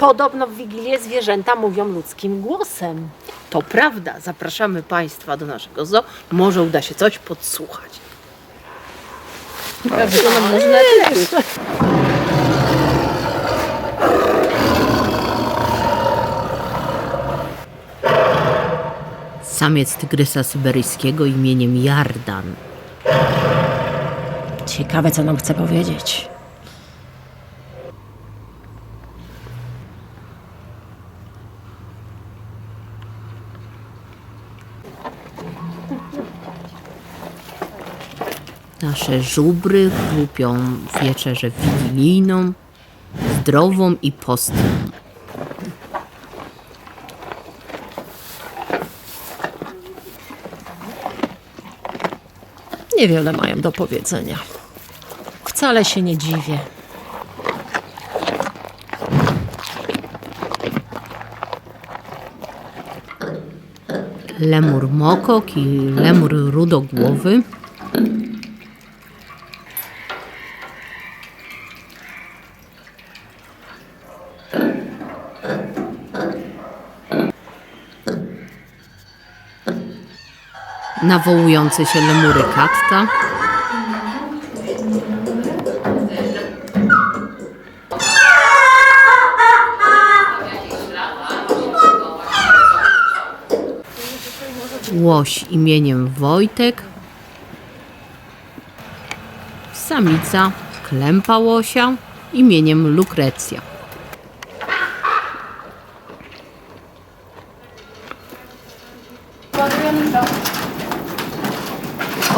Podobno w Wigilię zwierzęta mówią ludzkim głosem. To prawda, zapraszamy Państwa do naszego zoo. Może uda się coś podsłuchać. Można też. Samiec tygrysa syberyjskiego imieniem Jardan. Ciekawe, co nam chce powiedzieć. Nasze żubry chrupią wieczerzę wigilijną, zdrową i postną. Niewiele mają do powiedzenia. Wcale się nie dziwię. Lemur mokok i lemur rudogłowy. Nawołujące się lemury katta. Łoś imieniem Wojtek. Samica klępa łosia imieniem Lukrecja.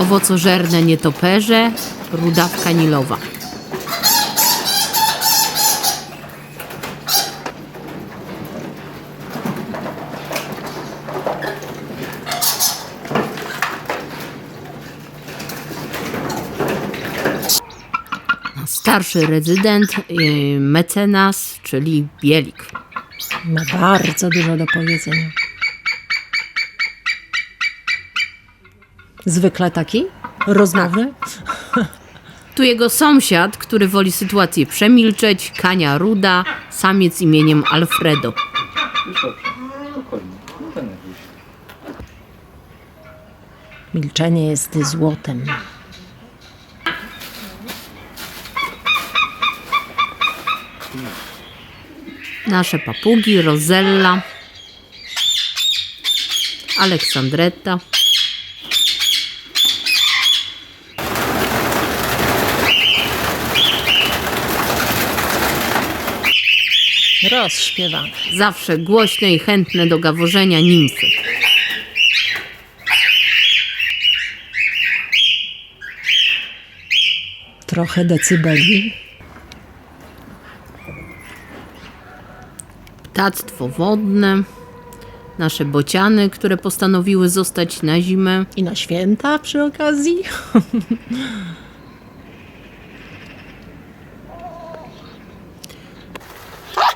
Owocożerne nietoperze, rudawka nilowa. Starszy rezydent, yy, mecenas, czyli Bielik. Ma bardzo dużo do powiedzenia. Zwykle taki? Rozmowny? Tu jego sąsiad, który woli sytuację przemilczeć, Kania Ruda, samiec imieniem Alfredo. Milczenie jest złotem. Nasze papugi, Rosella, Aleksandretta. Rozśpiewane. Zawsze głośne i chętne do gaworzenia nimfy. Trochę decybeli. Ptactwo wodne. Nasze bociany, które postanowiły zostać na zimę. I na święta przy okazji.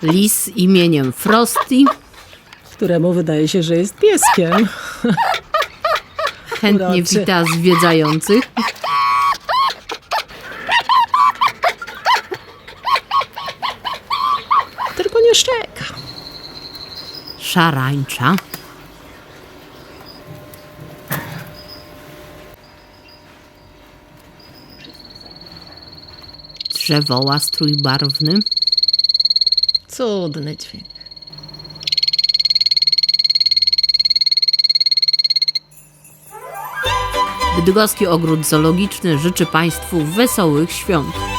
Lis imieniem Frosty. Któremu wydaje się, że jest pieskiem. Chętnie Uroczy. wita zwiedzających. Tylko nie szczeka. Szarańcza. Drzewoła strójbarwny. Cudny dźwięk. Bydgoski Ogród Zoologiczny życzy Państwu wesołych świąt.